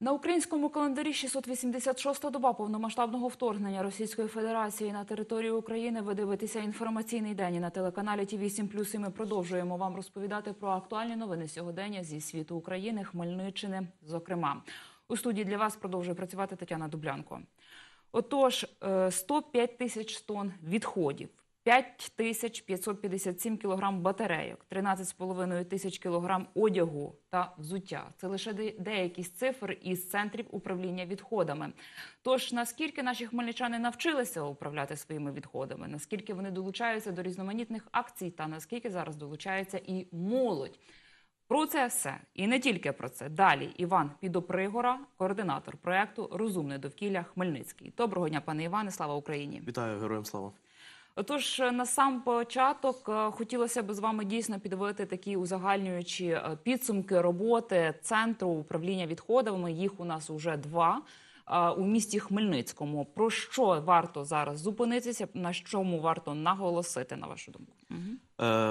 На українському календарі 686-та доба повномасштабного вторгнення Російської Федерації на територію України. Ви дивитеся інформаційний день на телеканалі ті 8 І ми продовжуємо вам розповідати про актуальні новини сьогодення зі світу України, Хмельниччини. Зокрема, у студії для вас продовжує працювати Тетяна Дублянко. Отож, е, 105 тисяч тонн відходів, 5 тисяч 557 кілограм батарейок, 13,5 тисяч кілограм одягу та взуття. Це лише де- деякі з цифр із центрів управління відходами. Тож наскільки наші хмельничани навчилися управляти своїми відходами, наскільки вони долучаються до різноманітних акцій, та наскільки зараз долучається і молодь. Про це все і не тільки про це. Далі Іван Підопригора, координатор проекту Розумне довкілля Хмельницький. Доброго дня, пане Іване. Слава Україні. Вітаю героям слава. Отож, е, на сам початок е, хотілося б з вами дійсно підводити такі узагальнюючі е, підсумки роботи центру управління відходами. Їх у нас уже два у місті Хмельницькому. Про що варто зараз зупинитися? На чому варто наголосити, на вашу думку?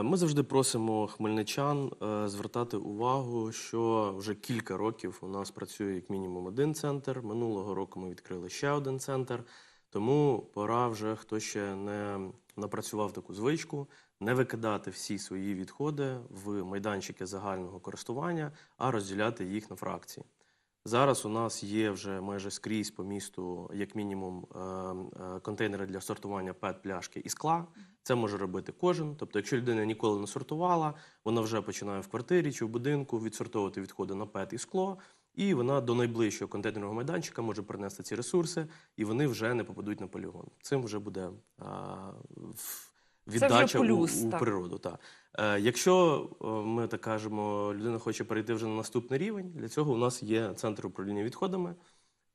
Ми завжди просимо хмельничан звертати увагу, що вже кілька років у нас працює як мінімум один центр. Минулого року ми відкрили ще один центр. Тому пора вже хто ще не напрацював таку звичку, не викидати всі свої відходи в майданчики загального користування, а розділяти їх на фракції. Зараз у нас є вже майже скрізь по місту, як мінімум, е, е, контейнери для сортування ПЕТ, пляшки і скла. Це може робити кожен. Тобто, якщо людина ніколи не сортувала, вона вже починає в квартирі чи в будинку відсортовувати відходи на ПЕТ і скло, і вона до найближчого контейнерного майданчика може принести ці ресурси, і вони вже не попадуть на полігон. Цим вже буде а, вже віддача плюс, у, у так. природу. Та. Е, якщо ми так кажемо, людина хоче перейти вже на наступний рівень, для цього у нас є центр управління відходами,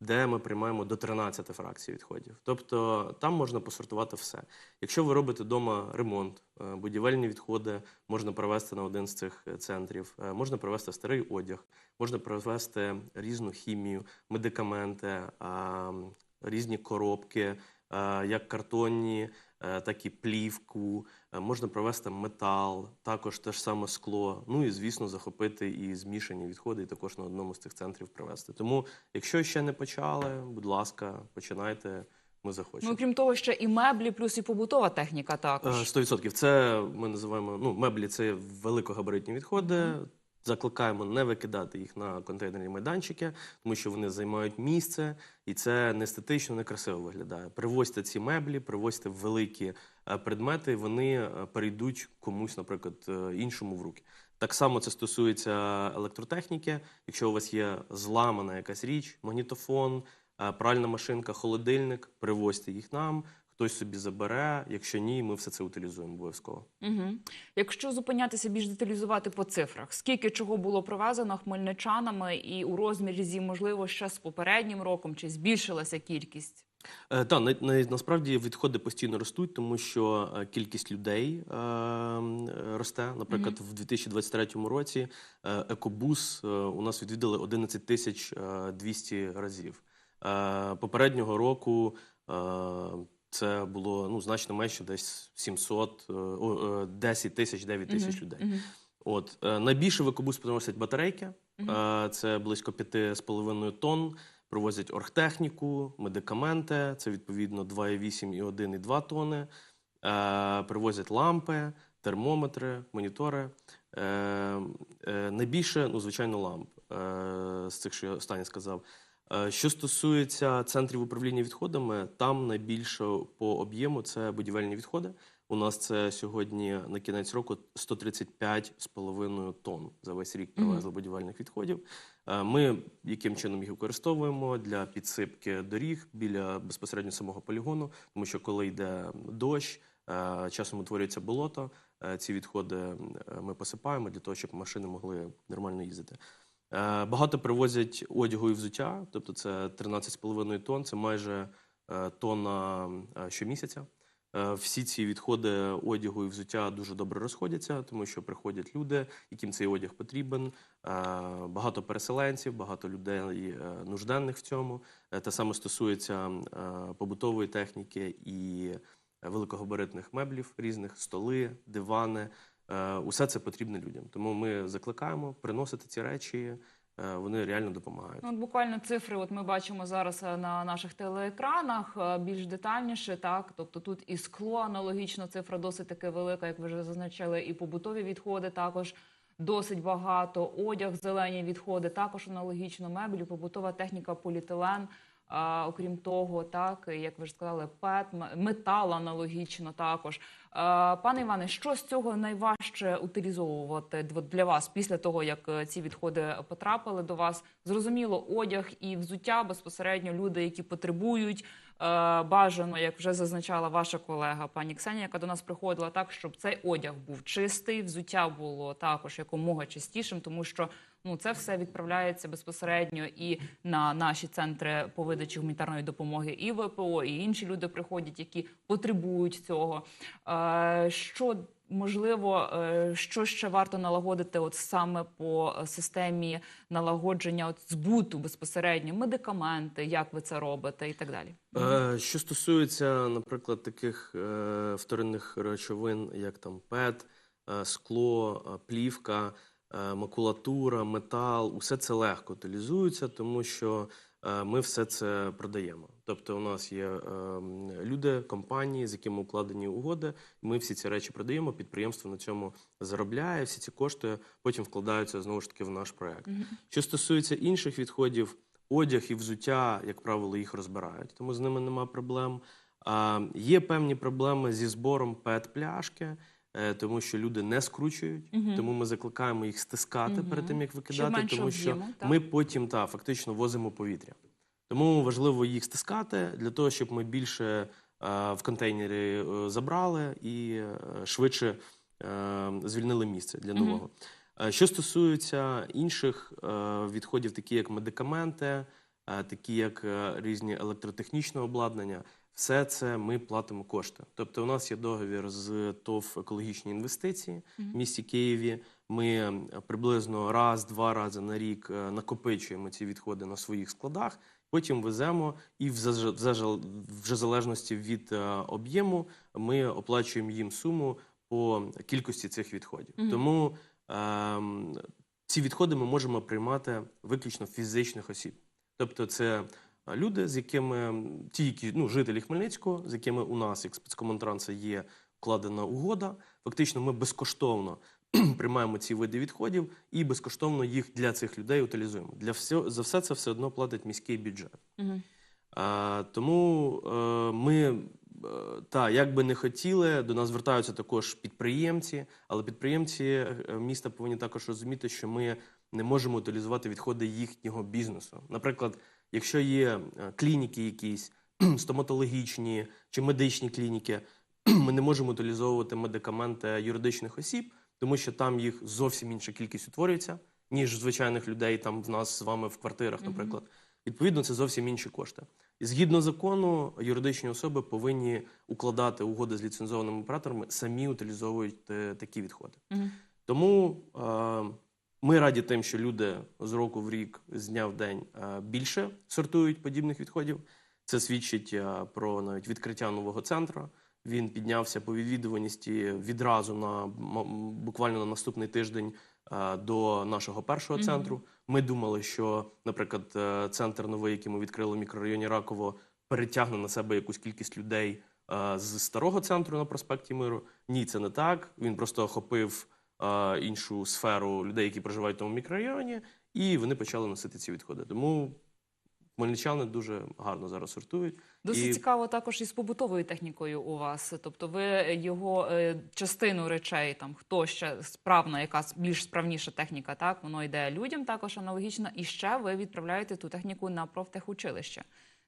де ми приймаємо до 13 фракцій відходів. Тобто там можна посортувати все. Якщо ви робите вдома ремонт, е, будівельні відходи можна привезти на один з цих е, центрів, Е, можна привезти старий одяг, можна привезти різну хімію, медикаменти, різні коробки, як картонні, так і плівку. Е, Можна привезти метал, також те ж саме скло. Ну і звісно, захопити і змішані відходи, і також на одному з цих центрів привезти. Тому, якщо ще не почали, будь ласка, починайте. Ми Ну, захочемо. крім того, ще і меблі, плюс і побутова техніка Е, також. 100%. Це ми називаємо ну, меблі це великогабаритні відходи. Закликаємо не викидати їх на контейнерні майданчики, тому що вони займають місце, і це не естетично, не красиво виглядає. Привозьте ці меблі, привозьте великі е, предмети, вони е, перейдуть комусь, наприклад, е, іншому в руки. Так само це стосується електротехніки. Якщо у вас є зламана якась річ, магнітофон, пральна машинка, холодильник, привозьте їх нам. Хтось собі забере. Якщо ні, ми все це утилізуємо обов'язково. Угу. Якщо зупинятися більш деталізувати по цифрах, скільки чого було привезено хмельничанами і у розмірі, можливо, ще з попереднім роком, чи збільшилася кількість? Е, та на, на, насправді відходи постійно ростуть, тому що е, кількість людей е, росте. Наприклад, в 2023 році е, екобус е, у нас відвідали 11 тисяч е, 200 разів. Е, попереднього року е, це було ну значно менше, десь 700, е, е, 10 тисяч, 9 тисяч людей. Мгм. От е, найбільше в екобус приносять батарейки. Мгм. Е, Це близько 5,5 тонн. Привозять оргтехніку, медикаменти. Це відповідно 2,8 і 1,2 тонни. Е, Привозять лампи, термометри, монітори. Е, е, Найбільше, ну звичайно, ламп е, з цих, що я останнє сказав. Е, Що стосується центрів управління відходами, там найбільше по об'єму це будівельні відходи. У нас це сьогодні на кінець року 135,5 тонн за весь рік привезли будівельних відходів. Е, Ми яким чином їх використовуємо для підсипки доріг біля безпосередньо самого полігону, тому що коли йде дощ, е, часом утворюється болото. Ці відходи ми посипаємо для того, щоб машини могли нормально їздити. Е, Багато привозять одягу і взуття, тобто це 13,5 тонн, це майже е, тонна е, щомісяця. Всі ці відходи одягу і взуття дуже добре розходяться, тому що приходять люди, яким цей одяг потрібен. Багато переселенців, багато людей нужденних в цьому. Те саме стосується побутової техніки і великогабаритних меблів різних, столи, дивани. Е, Усе це потрібно людям. Тому ми закликаємо приносити ці речі, е, вони реально допомагають. Ну, от буквально цифри, от ми бачимо зараз е, на наших телеекранах більш детальніше, так тобто тут і скло аналогічно, цифра досить таки велика, як ви вже зазначили, і побутові відходи також досить багато. Одяг, зелені відходи, також аналогічно, меблі, побутова техніка, поліетилен. А, окрім того, так як ви ж сказали, ПЕТ, метал аналогічно також. А, пане Іване, що з цього найважче утилізовувати для вас після того, як е, ці відходи потрапили до вас? Зрозуміло, одяг і взуття безпосередньо люди, які потребують. е, Бажано, як вже зазначала ваша колега пані Ксенія, яка до нас приходила, так щоб цей одяг був чистий, взуття було також якомога чистішим, тому що ну це все відправляється безпосередньо і на наші центри по видачі гуманітарної допомоги, і ВПО, і інші люди приходять, які потребують цього. Е, Що можливо, е, що ще варто налагодити, от саме по системі налагодження от збуту безпосередньо, медикаменти, як ви це робите, і так далі. Е, Що стосується, наприклад, таких вторинних речовин, як там ПЕТ, скло, плівка, макулатура, метал, усе це легко утилізується, тому що е, ми все це продаємо. Тобто, у нас є е, люди, компанії, з якими укладені угоди. Ми всі ці речі продаємо. Підприємство на цьому заробляє. Всі ці кошти потім вкладаються знову ж таки в наш проект. Що стосується інших відходів, одяг і взуття, як правило, їх розбирають, тому з ними нема проблем. Є певні проблеми зі збором пет-пляшки, е, тому що люди не скручують, тому ми закликаємо їх стискати перед тим, як викидати, тому що об'єму, ми потім та, фактично возимо повітря. Тому важливо їх стискати для того, щоб ми більше е, в контейнері е, забрали і е, швидше е, звільнили місце для нового. Е, Що стосується інших е, відходів, такі як медикаменти, е, такі як е, різні електротехнічне обладнання, все це ми платимо кошти. Тобто, у нас є договір з ТОВ екологічні інвестиції в місті Києві. Ми е, приблизно раз-два рази на рік е, накопичуємо ці відходи на своїх складах. Потім веземо, і в вже залежності від е, об'єму ми оплачуємо їм суму по кількості цих відходів. Тому ем, ці відходи ми можемо приймати виключно фізичних осіб. Тобто, це е, люди, з якими ті, які ну, жителі Хмельницького, з якими у нас, як спецкомунтранса, є вкладена угода. Фактично, ми безкоштовно приймаємо ці види відходів і безкоштовно їх для цих людей утилізуємо. Для всього за все це все одно платить міський бюджет. А, тому е, ми, е, та, як би не хотіли, до нас звертаються також підприємці, але підприємці е, міста повинні також розуміти, що ми не можемо утилізувати відходи їхнього бізнесу. Наприклад, якщо є е, клініки якісь стоматологічні чи медичні клініки, ми не можемо утилізовувати медикаменти юридичних осіб, тому що там їх зовсім інша кількість утворюється, ніж звичайних людей там в нас з вами в квартирах, наприклад. Відповідно, це зовсім інші кошти. І згідно закону, юридичні особи повинні укладати угоди з ліцензованими операторами, самі утилізовують е, такі відходи. Тому е, ми раді тим, що люди з року в рік, з дня в день е, більше сортують подібних відходів. Це свідчить е, про навіть відкриття нового центру. Він піднявся по відвідуваності відразу на буквально на наступний тиждень е, до нашого першого центру. Ми думали, що, наприклад, центр новий, який ми відкрили в мікрорайоні Раково, перетягне на себе якусь кількість людей з старого центру на проспекті Миру. Ні, це не так. Він просто охопив іншу сферу людей, які проживають в тому мікрорайоні, і вони почали носити ці відходи. Тому хмельничани дуже гарно зараз сортують. Досить І- цікаво також із побутовою технікою у вас. Тобто, ви його е, частину речей, там хто ще справна, яка більш справніша техніка, так воно йде людям також аналогічно. І ще ви відправляєте ту техніку на профтехучилище.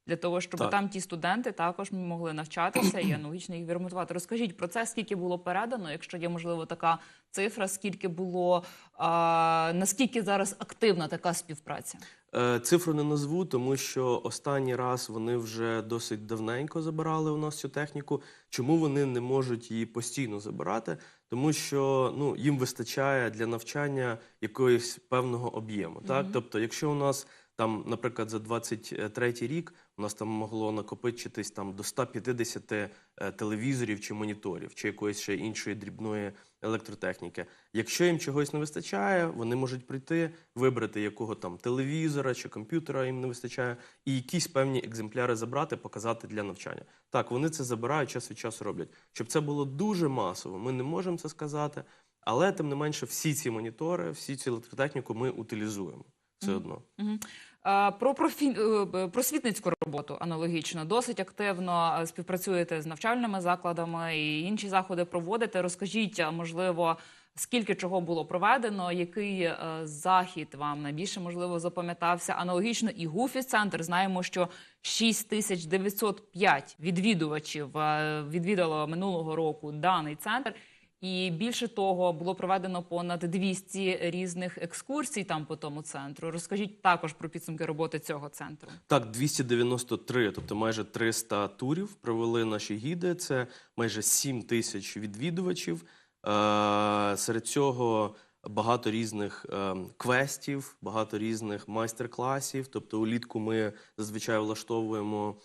Для того, щоб Так. там ті студенти також могли навчатися і аналогічно їх відремонтувати. Розкажіть про це, скільки було передано, якщо є можливо така цифра, скільки було а, наскільки зараз активна така співпраця? Е, Цифру не назву, тому що останній раз вони вже досить давненько забирали у нас цю техніку. Чому вони не можуть її постійно забирати? Тому що ну, їм вистачає для навчання якогось певного об'єму. Так? Тобто, якщо у нас Там, наприклад, за 23 рік у нас там могло накопичитись там до 150 е, телевізорів чи моніторів, чи якоїсь ще іншої дрібної електротехніки. Якщо їм чогось не вистачає, вони можуть прийти, вибрати якого там телевізора чи комп'ютера їм не вистачає, і якісь певні екземпляри забрати, показати для навчання. Так, вони це забирають час від часу роблять. Щоб це було дуже масово, ми не можемо це сказати. Але тим не менше, всі ці монітори, всі цю електротехніку ми утилізуємо все Мгм. одно. Мгм. А, Про профі... е, просвітницьку роботу аналогічно досить активно е, співпрацюєте з навчальними закладами і інші заходи проводите. Розкажіть, можливо, скільки чого було проведено, який е, захід вам найбільше можливо запам'ятався? Аналогічно і Гуфіс центр знаємо, що 6905 відвідувачів е, відвідало минулого року даний центр. І більше того, було проведено понад 200 різних екскурсій там по тому центру. Розкажіть також про підсумки роботи цього центру. Так, 293, тобто майже 300 турів провели наші гіди. Це майже 7 тисяч відвідувачів. Е, серед цього багато різних е, квестів, багато різних майстер-класів. Тобто, улітку ми зазвичай влаштовуємо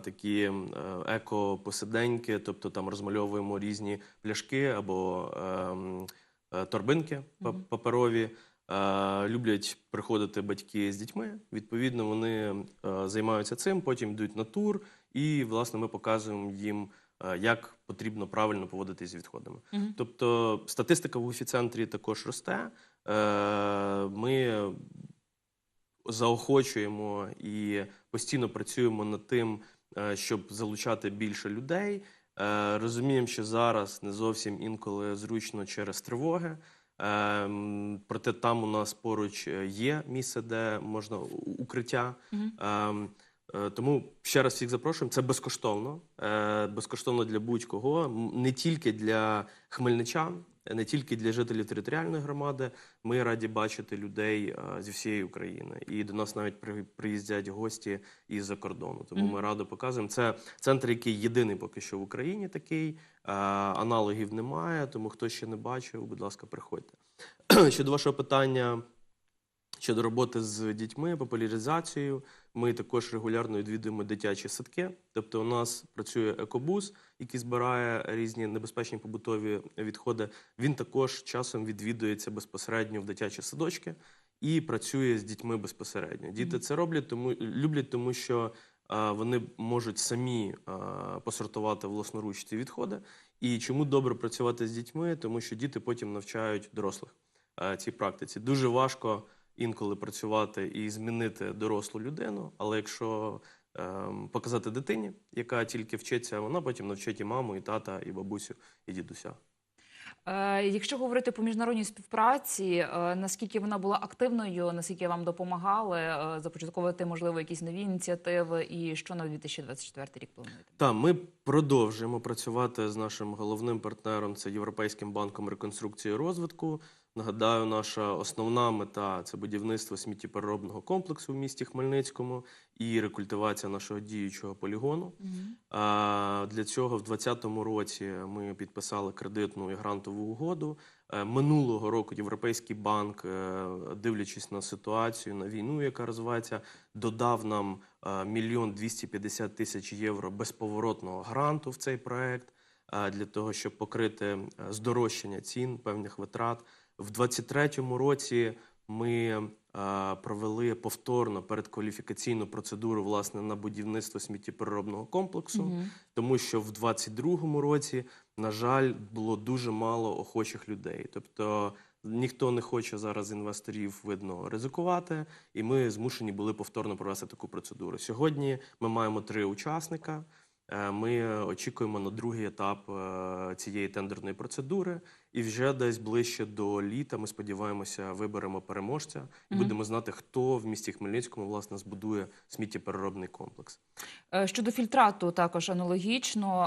такі е, еко-посиденьки, тобто там розмальовуємо різні пляшки або е, торбинки паперові. Е, люблять приходити батьки з дітьми. Відповідно, вони е, займаються цим, потім йдуть на тур, і власне ми показуємо їм, е, як потрібно правильно поводитись з відходами. Мгм. Тобто статистика в уфі-центрі також росте. Е, Ми заохочуємо і постійно працюємо над тим, е, щоб залучати більше людей. Е, Розуміємо, що зараз не зовсім інколи зручно через тривоги. Ем, Проте там у нас поруч е, є місце, де можна укриття. Мгм. Е, Тому ще раз всіх запрошуємо. Це безкоштовно, е, безкоштовно для будь-кого, не тільки для хмельничан, не тільки для жителів територіальної громади. Ми раді бачити людей е, зі всієї України. І до нас навіть при- приїздять гості із-за кордону. Тому Мгм. ми радо показуємо. Це центр, який єдиний поки що в Україні такий. Аналогів немає, тому хто ще не бачив, будь ласка, приходьте. Щодо вашого питання. Щодо роботи з дітьми, популяризацією, ми також регулярно відвідуємо дитячі садки. Тобто, у нас працює екобус, який збирає різні небезпечні побутові відходи. Він також часом відвідується безпосередньо в дитячі садочки і працює з дітьми безпосередньо. Діти це роблять, тому люблять, тому що вони можуть самі посортувати власноруч ці відходи. І чому добре працювати з дітьми? Тому що діти потім навчають дорослих цій практиці. Дуже важко інколи працювати і змінити дорослу людину, але якщо ем, показати дитині, яка тільки вчиться, вона потім навчить і маму, і тата, і бабусю, і дідуся. Е, Якщо говорити по міжнародній співпраці, е, наскільки вона була активною, наскільки вам допомагали е, започатковувати можливо якісь нові ініціативи, і що на 2024 рік плануєте? Та ми продовжуємо працювати з нашим головним партнером це Європейським банком реконструкції і розвитку. Нагадаю, наша основна мета це будівництво сміттєпереробного комплексу в місті Хмельницькому і рекультивація нашого діючого полігону. А, Для цього в 2020 році ми підписали кредитну і грантову угоду. Е, Минулого року Європейський банк, е, дивлячись на ситуацію, на війну, яка розвивається, додав нам е, мільйон 250 тисяч євро безповоротного гранту в цей проект для того, щоб покрити здорожчання цін певних витрат. В 2023 році ми провели повторно передкваліфікаційну процедуру власне на будівництво сміттєпереробного комплексу Мгм. тому що в 22-му році, на жаль, було дуже мало охочих людей. Тобто ніхто не хоче зараз інвесторів видно ризикувати, і ми змушені були повторно провести таку процедуру. Сьогодні ми маємо три учасника. Е, Ми очікуємо на другий етап е, цієї тендерної процедури, і вже десь ближче до літа ми сподіваємося, виберемо переможця і Мгм. будемо знати, хто в місті Хмельницькому власне збудує сміттєпереробний комплекс. Е, Щодо фільтрату, також аналогічно.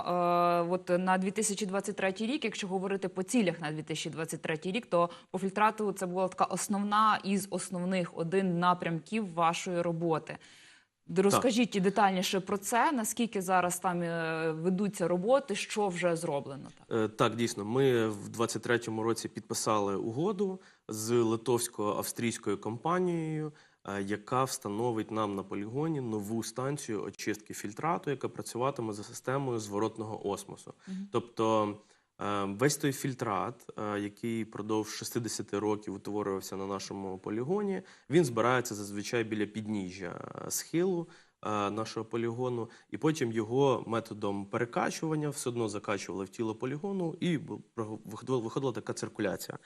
Е, От на 2023 рік, якщо говорити по цілях на 2023 рік, то по фільтрату це була така основна із основних один напрямків вашої роботи. Розкажіть детальніше про це, наскільки зараз там е, ведуться роботи, що вже зроблено так. Е, дійсно, ми в 23-му році підписали угоду з литовсько-австрійською компанією. е, яка встановить нам на полігоні нову станцію очистки фільтрату, яка працюватиме за системою зворотного осмосу. Тобто е, весь той фільтрат, е, який продовж 60 років утворювався на нашому полігоні, він збирається зазвичай біля підніжжя е, схилу е, нашого полігону, і потім його методом перекачування все одно закачували в тіло полігону, і виходила така циркуляція.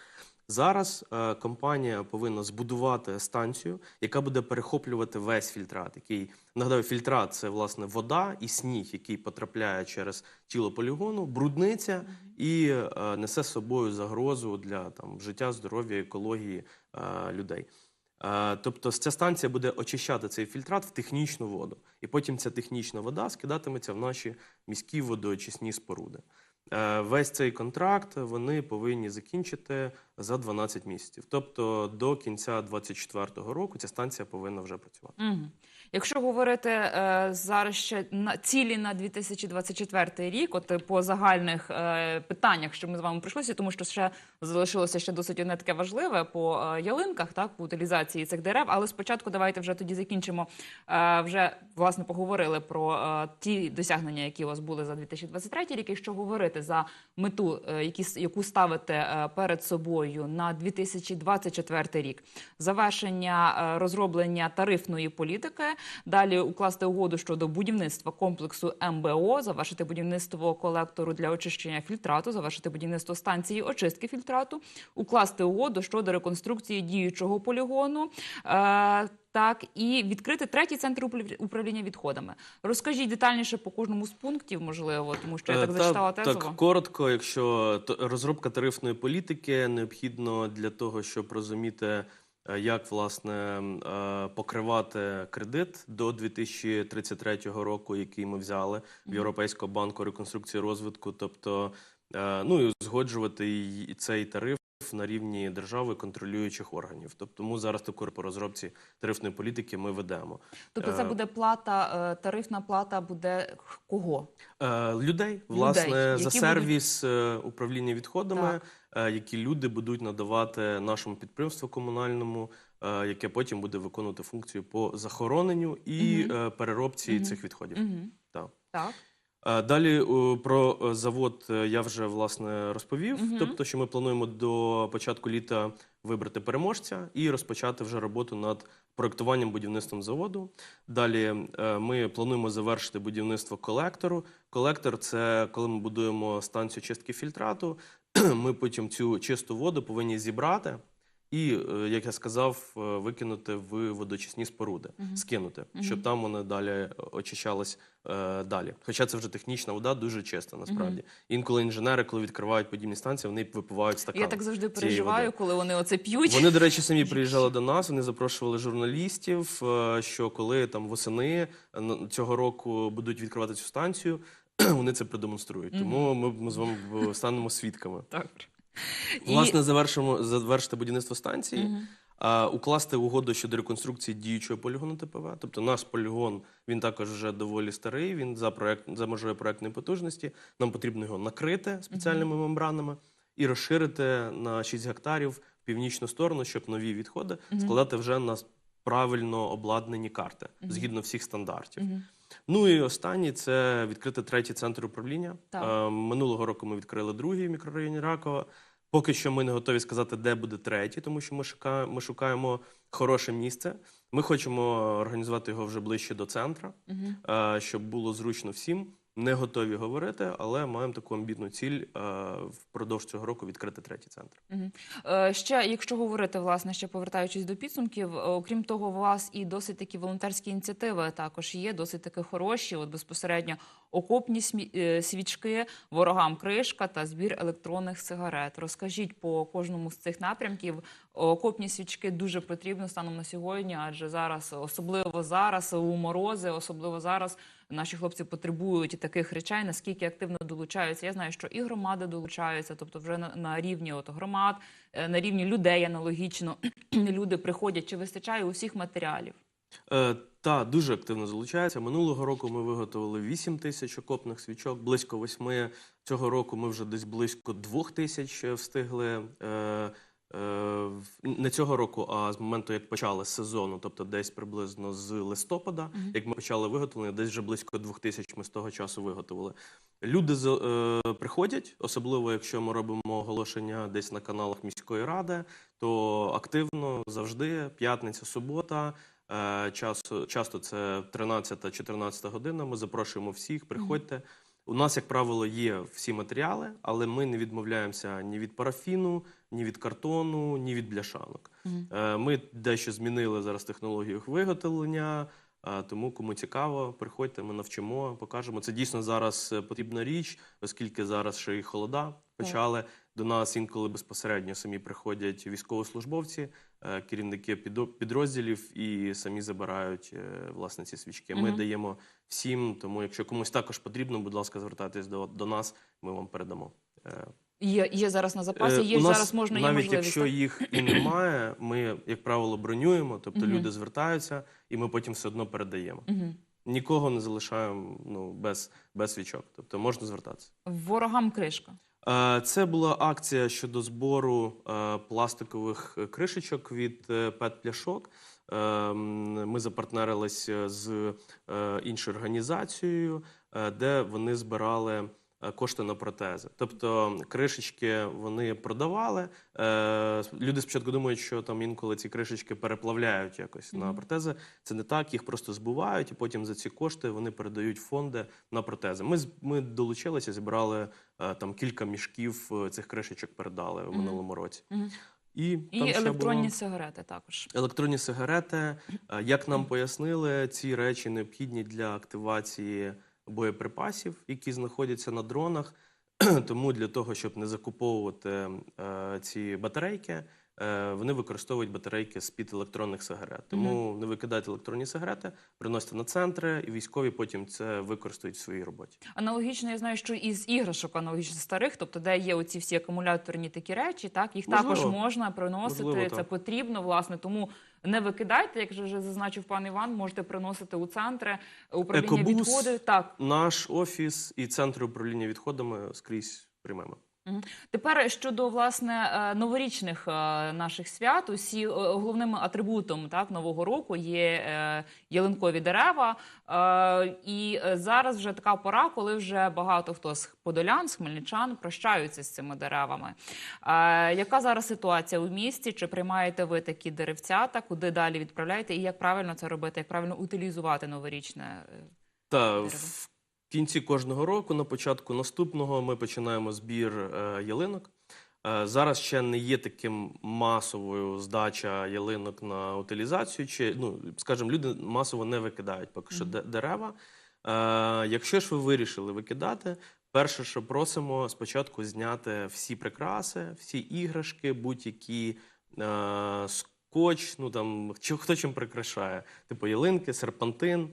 Зараз е, компанія повинна збудувати станцію, яка буде перехоплювати весь фільтрат. Який нагадаю, фільтрат це власне вода і сніг, який потрапляє через тіло полігону, брудниця і е, несе з собою загрозу для там життя, здоров'я, екології е, людей. Тобто ця станція буде очищати цей фільтрат в технічну воду, і потім ця технічна вода скидатиметься в наші міські водоочисні споруди. Е, Весь цей контракт вони повинні закінчити за 12 місяців. Тобто до кінця 2024 року ця станція повинна вже працювати. Угу. Якщо говорити е, зараз ще на цілі на 2024 рік, от е, по загальних е, питаннях, що ми з вами прийшлося, тому що ще залишилося ще досить одне таке важливе по ялинках, так по утилізації цих дерев. Але спочатку давайте вже тоді закінчимо. Вже власне поговорили про ті досягнення, які у вас були за 2023 рік. Якщо говорити за мету, е, які яку ставите перед собою на 2024 рік, завершення розроблення тарифної політики, далі укласти угоду щодо будівництва комплексу МБО, завершити будівництво колектору для очищення фільтрату, завершити будівництво станції очистки фільтрату, укласти угоду щодо реконструкції діючого полігону. Е, так, і відкрити третій центр управлі- управління відходами. Розкажіть детальніше по кожному з пунктів, можливо, тому що я Е, так зачитала тезово. Так, коротко, якщо розробка тарифної політики необхідно для того, щоб розуміти, як власне е, покривати кредит до 2033 року, який ми взяли в Європейського банку реконструкції розвитку, тобто е, ну і узгоджувати цей тариф. На рівні держави контролюючих органів, тобто тому зараз таку по розробці тарифної політики ми ведемо. Тобто, це е, буде плата, е, тарифна плата буде кого? Е, людей, власне, які за сервіс е, управління відходами, Так. Е, які люди будуть надавати нашому підприємству комунальному, е, яке потім буде виконувати функцію по захороненню і е, переробці Мгм. цих відходів. Угу. Так. Так. Далі про завод я вже власне розповів. Мгм. Тобто, що ми плануємо до початку літа вибрати переможця і розпочати вже роботу над проектуванням будівництвом заводу. Далі ми плануємо завершити будівництво колектору. Колектор це коли ми будуємо станцію чистки фільтрату. Ми потім цю чисту воду повинні зібрати. І, е, як я сказав, е, викинути в водочисні споруди, Мгм. скинути, щоб там вони далі очищались е, далі. Хоча це вже технічна вода, дуже чиста насправді. Інколи інженери, коли відкривають подібні станції, вони випивають стакан. Я так завжди переживаю, коли вони оце п'ють. Вони, до речі, самі приїжджали до нас. Вони запрошували журналістів. е, Що коли там восени е, цього року будуть відкривати цю станцію, вони це продемонструють. Тому ми, ми з вами е, станемо свідками. Так. Власне, завершимо завершити будівництво станції. А, укласти угоду щодо реконструкції діючого полігону ТПВ. Тобто наш полігон він також вже доволі старий. Він за проект за межою проектної потужності. Нам потрібно його накрити спеціальними мембранами і розширити на 6 гектарів північну сторону, щоб нові відходи складати вже на правильно обладнані карти Мгм. згідно всіх стандартів. Мгм. Ну і останнє це відкрити третій центр управління. Так. Е, Минулого року ми відкрили другий в мікрорайоні Ракова. Поки що ми не готові сказати, де буде третій, тому що ми шукаємо, ми шукаємо хороше місце. Ми хочемо організувати його вже ближче до центра, е, щоб було зручно всім. Не готові говорити, але маємо таку амбітну ціль е, впродовж цього року відкрити третій центр. Е, Ще, якщо говорити, власне, ще повертаючись до підсумків, е, окрім того, у вас і досить такі волонтерські ініціативи також є, досить таки хороші. От безпосередньо окопні смі- свічки, ворогам кришка та збір електронних сигарет. Розкажіть по кожному з цих напрямків. Окопні свічки дуже потрібно станом на сьогодні, адже зараз, особливо зараз, у морози, особливо зараз. Наші хлопці потребують таких речей, наскільки активно долучаються. Я знаю, що і громади долучаються, тобто вже на, рівні от громад, е, на рівні людей аналогічно люди приходять. Чи вистачає усіх матеріалів? Е, та дуже активно залучається. Минулого року ми виготовили 8 тисяч окопних свічок, близько 8. Цього року ми вже десь близько 2 тисяч встигли е, е, в- не цього року, а з моменту, як почали сезону, тобто десь приблизно з листопада, як ми почали виготовлення, десь вже близько двох тисяч ми з того часу виготовили. Люди з- е, приходять, особливо якщо ми робимо оголошення десь на каналах міської ради, то активно завжди п'ятниця, субота. Е, Часто, часто це 13-14 година. Ми запрошуємо всіх, приходьте. У нас, як правило, є всі матеріали, але ми не відмовляємося ні від парафіну, ні від картону, ні від бляшанок. Е, Ми дещо змінили зараз технологію їх виготовлення. Тому кому цікаво, приходьте, ми навчимо, покажемо. Це дійсно зараз е, потрібна річ, оскільки зараз ще й холода почали. До нас інколи безпосередньо самі приходять військовослужбовці, е, керівники підрозділів і самі забирають е, власне ці свічки. Ми Мгм. даємо всім. Тому, якщо комусь також потрібно, будь ласка, звертайтесь до, до нас. Ми вам передамо. Є, є зараз на запасі, Е, є у нас зараз можна є навіть можливість. якщо їх і немає, ми, як правило, бронюємо, тобто Мгм. люди звертаються, і ми потім все одно передаємо. Мгм. Нікого не залишаємо ну, без, без свічок. Тобто можна звертатися. Ворогам кришка. Е, Це була акція щодо збору е, пластикових кришечок від е, пет-пляшок. Е, Ми запартнерилися з е, іншою організацією, е, де вони збирали кошти на протези. Тобто кришечки вони продавали. Е, Люди спочатку думають, що там інколи ці кришечки переплавляють якось на протези. Це не так, їх просто збувають, і потім за ці кошти вони передають фонди на протези. Ми ми долучилися, зібрали е, там кілька мішків е, цих кришечок передали в минулому році. Мгм. І, І там електронні було сигарети також. електронні сигарети. Е, Як нам пояснили, ці речі необхідні для активації боєприпасів, які знаходяться на дронах. Тому для того, щоб не закуповувати е, ці батарейки, е, вони використовують батарейки з-під електронних сигарет. Тому не викидайте електронні сигарети, приносите на центри, і військові потім це використають в своїй роботі. Аналогічно, я знаю, що із іграшок, аналогічно старих, тобто де є оці всі акумуляторні такі речі, так їх Можливо. також можна приносити. Можливо, це так. потрібно, власне. Тому не викидайте, як вже зазначив пан Іван, можете приносити у центри управління Екобус. відходи. Так, Наш офіс і центр управління відходами скрізь приймемо. Тепер щодо власне е, новорічних е, наших свят, усі е, головним атрибутом так нового року є ялинкові дерева. І зараз вже така пора, коли вже багато хто з подолян, з хмельничан прощаються з цими деревами. Яка зараз ситуація у місті? Чи приймаєте ви такі деревцята? Куди далі відправляєте? І як правильно це робити? Як правильно утилізувати новорічне? Та Дерево. В кінці кожного року, на початку наступного, ми починаємо збір е, ялинок. Е, зараз ще не є таким масовою здача ялинок на утилізацію. Чи ну скажімо, люди масово не викидають поки що де- дерева. Е, якщо ж ви вирішили викидати, перше, що просимо, спочатку зняти всі прикраси, всі іграшки, будь-які е, скотч, ну там хто чим прикрашає, типу ялинки, серпантин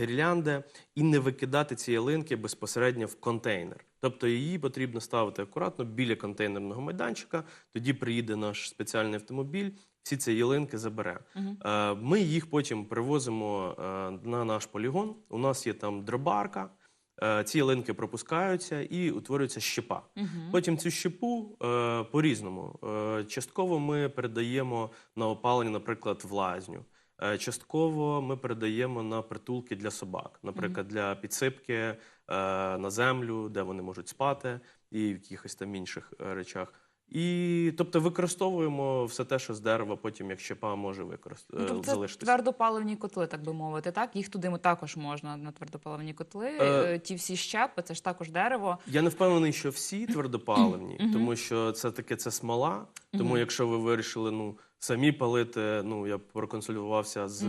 гірлянди і не викидати ці ялинки безпосередньо в контейнер. Тобто її потрібно ставити акуратно біля контейнерного майданчика. Тоді приїде наш спеціальний автомобіль, всі ці ялинки забере. Е, Ми їх потім привозимо е, на наш полігон. У нас є там дробарка. Е, Ці ялинки пропускаються і утворюється щепа. Потім цю щепу е, по-різному. Е, частково ми передаємо на опалення, наприклад, в лазню. Е, Частково ми передаємо на притулки для собак, наприклад, для підсипки е, на землю, де вони можуть спати, і в якихось там інших е, речах. І тобто використовуємо все те, що з дерева, потім як щепа може використати Ну, тобто це твердопаливні котли, так би мовити. Так їх туди також можна на твердопаливні котли. Е, Е, Ті всі щепи, це ж також дерево. Я не впевнений, що всі твердопаливні, тому що це таке це смола. Тому якщо ви вирішили ну самі палити, ну я проконсультувався з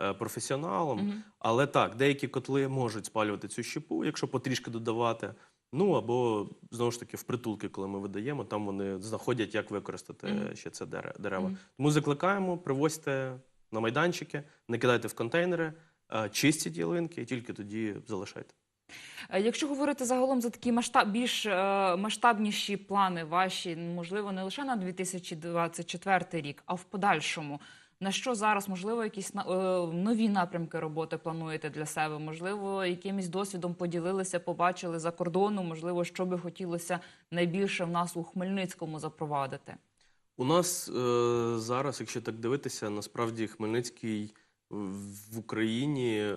е, професіоналом. Але так, деякі котли можуть спалювати цю щепу, якщо потрішки додавати. Ну або знову ж таки в притулки, коли ми видаємо, там вони знаходять, як використати Мгм. ще це дере- дерева. Мгм. Тому закликаємо, привозьте на майданчики, не кидайте в контейнери, чистіть ялинки і тільки тоді залишайте. Е, Якщо говорити загалом за такі масштаб, більш е, масштабніші плани ваші, можливо, не лише на 2024 рік, а в подальшому. На що зараз можливо якісь е, нові напрямки роботи плануєте для себе? Можливо, якимось досвідом поділилися, побачили за кордону. Можливо, що би хотілося найбільше в нас у Хмельницькому запровадити. У нас е, зараз, якщо так дивитися, насправді Хмельницький в Україні е,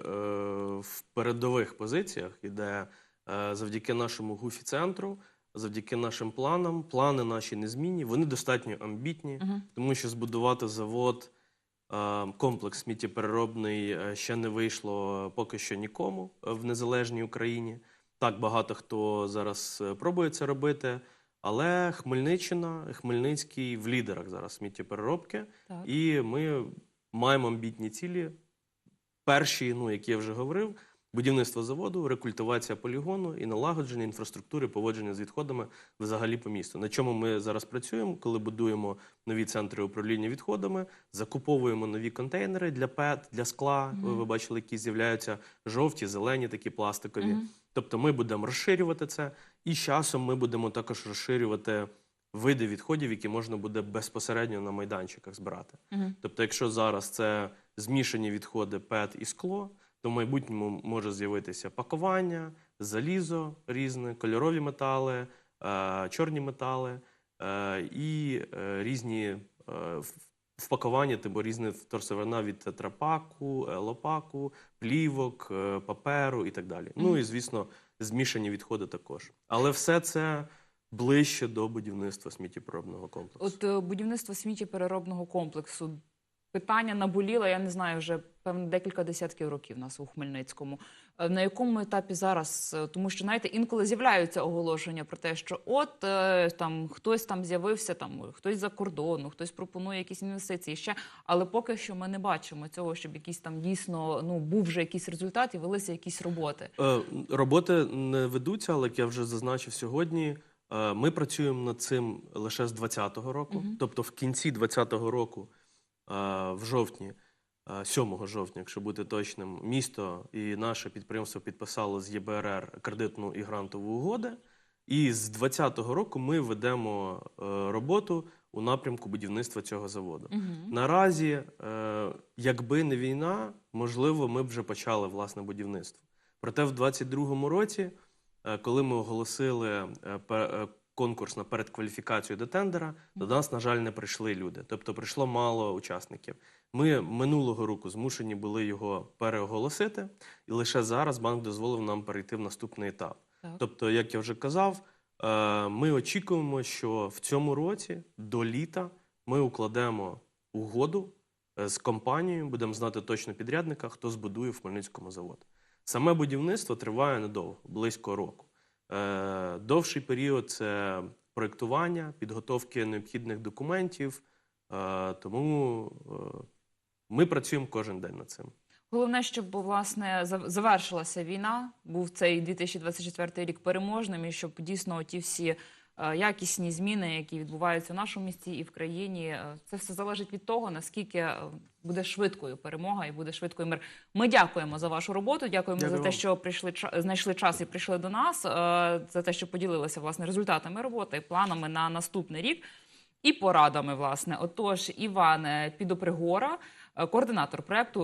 в передових позиціях іде е, завдяки нашому гуфі-центру, завдяки нашим планам. Плани наші незмінні, вони достатньо амбітні, тому що збудувати завод, комплекс сміттєпереробний е, ще не вийшло е, поки що нікому е, в незалежній Україні. Так багато хто зараз е, пробує це робити. Але Хмельниччина, Хмельницький в лідерах зараз сміттєпереробки, Так. і ми маємо амбітні цілі. Перші, ну які я вже говорив, будівництво заводу, рекультивація полігону і налагодження інфраструктури поводження з відходами взагалі по місту. На чому ми зараз працюємо, коли будуємо нові центри управління відходами, закуповуємо нові контейнери для ПЕТ, для скла. Мгм. Ви, ви бачили, які з'являються жовті, зелені, такі пластикові. Мгм. Тобто ми будемо розширювати це, і з часом ми будемо також розширювати види відходів, які можна буде безпосередньо на майданчиках збирати. Мгм. Тобто, якщо зараз це змішані відходи ПЕТ і скло, то в майбутньому може з'явитися пакування, залізо різне, кольорові метали, е, чорні метали е, і е, різні впакування, типу різні вторсировина від тетрапаку, лопаку, плівок, паперу і так далі. Ну і звісно, змішані відходи також. Але все це ближче до будівництва сміттєпоробного комплексу. От будівництво сміттєпереробного комплексу. Питання наболіло, я не знаю, вже певно декілька десятків років у нас у Хмельницькому. Е, На якому етапі зараз? Е, Тому що знаєте, інколи з'являються оголошення про те, що от е, там хтось там з'явився, там хтось за кордону, хтось пропонує якісь інвестиції ще. Але поки що ми не бачимо цього, щоб якийсь там дійсно ну був вже якийсь результат і велися якісь роботи. Е, Роботи не ведуться, але як я вже зазначив сьогодні, ми працюємо над цим лише з 2020 року. Мгм. Тобто в кінці 2020 року, в жовтні, е, 7 жовтня, якщо бути точним, місто і наше підприємство підписало з ЄБРР кредитну і грантову угоду. І з 2020 року ми ведемо е, роботу у напрямку будівництва цього заводу. Угу. Наразі, е, якби не війна, можливо, ми б вже почали власне будівництво. Проте в 22-му році, е, коли ми оголосили конкурс на передкваліфікацію до тендера, до нас, на жаль, не прийшли люди. Тобто прийшло мало учасників. Ми минулого року змушені були його переоголосити, і лише зараз банк дозволив нам перейти в наступний етап. Так. Тобто, як я вже казав, е, ми очікуємо, що в цьому році до літа ми укладемо угоду е, з компанією, будемо знати точно підрядника, хто збудує в Хмельницькому завод. Саме будівництво триває недовго, близько року. Е, Довший період це проєктування, підготовки необхідних документів. Е, Тому е, ми працюємо кожен день над цим. Головне, щоб власне завершилася війна, був цей 2024 рік переможним, і щоб дійсно ті всі якісні зміни, які відбуваються в нашому місті і в країні, е, це все залежить від того, наскільки е, буде швидкою перемога і буде швидкою мир. Ми дякуємо за вашу роботу. Дякуємо Дякую за те, що прийшли знайшли час і прийшли до нас. е, За те, що поділилися власне результатами роботи, планами на наступний рік. І порадами, власне, отож, Іван е, Підопригора, е, координатор проекту